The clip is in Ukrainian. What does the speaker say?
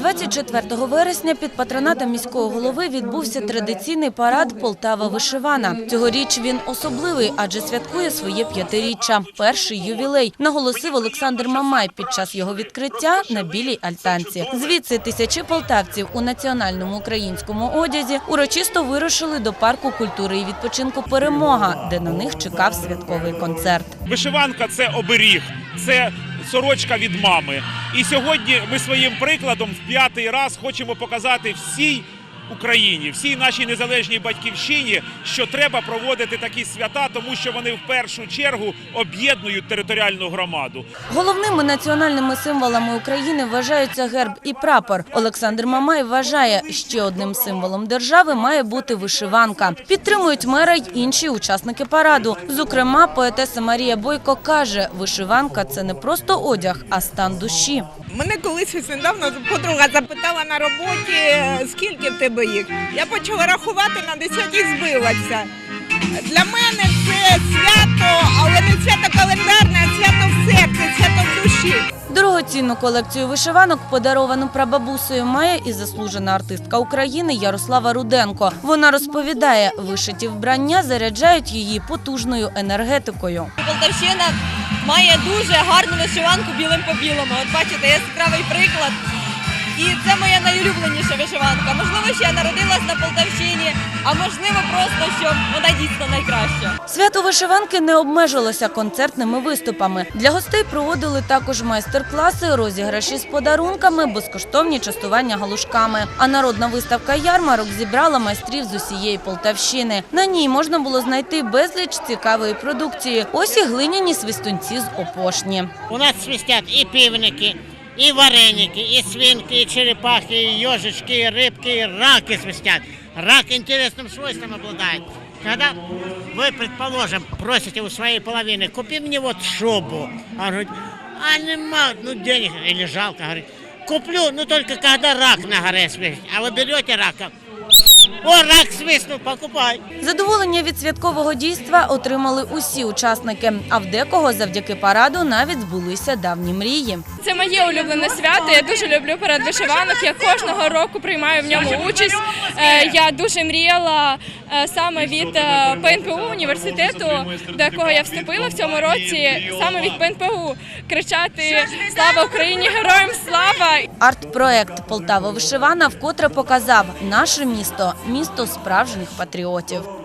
24 вересня під патронатом міського голови відбувся традиційний парад Полтава вишивана. Цьогоріч він особливий, адже святкує своє п'ятиріччя. Перший ювілей наголосив Олександр Мамай під час його відкриття на білій альтанці. Звідси тисячі полтавців у національному українському одязі урочисто вирушили до парку культури і відпочинку Перемога, де на них чекав святковий концерт. Вишиванка це оберіг, це сорочка від мами. І сьогодні ми своїм прикладом в п'ятий раз хочемо показати всій Україні, всій нашій незалежній батьківщині, що треба проводити такі свята, тому що вони в першу чергу об'єднують територіальну громаду. Головними національними символами України вважаються герб і прапор. Олександр Мамай вважає, ще одним символом держави має бути вишиванка. Підтримують мера й інші учасники параду. Зокрема, поетеса Марія Бойко каже, вишиванка це не просто одяг, а стан душі. Мене колись недавно подруга запитала на роботі, скільки в тебе їх. Я почала рахувати на десяті збилася. Для мене це свято, але не свято календарне, а свято в серці, свято в душі. Дорогоцінну колекцію вишиванок, подаровану прабабусею, має і заслужена артистка України Ярослава Руденко. Вона розповідає, вишиті вбрання заряджають її потужною енергетикою. Полтавщина має дуже гарну вишиванку білим по білому. От бачите, яскравий приклад. І це моя найулюбленіша вишиванка. Що я народилась на Полтавщині, а можливо, просто що вона дійсно найкраща. Свято вишиванки не обмежилося концертними виступами. Для гостей проводили також майстер-класи, розіграші з подарунками, безкоштовні частування галушками. А народна виставка ярмарок зібрала майстрів з усієї Полтавщини. На ній можна було знайти безліч цікавої продукції. Ось і глиняні свистунці з опошні. У нас свистят и пивники, и вареники, и свинки, и черепахи, и ежички, и рыбки, и раки свистят. Рак интересным свойством обладает. Когда вы, предположим, просите у своей половины, купи мне вот шубу, а говорит, а нема, ну денег, или жалко, говорит, куплю, ну только когда рак на горе свистит. А вы берете рака, о, рак свистнул, покупай. Задоволення від святкового дійства отримали усі учасники. А в декого завдяки параду навіть збулися давні мрії. Це моє улюблене свято. Я дуже люблю парад вишиванок. Я кожного року приймаю в ньому участь. Е, Я дуже мріяла е, саме від е, ПНПУ університету, до якого я вступила в цьому році, саме від ПНПУ кричати Слава Україні! Героям слава! Арт-проект Полтава вишивана вкотре показав наше місто місто справжніх патріотів.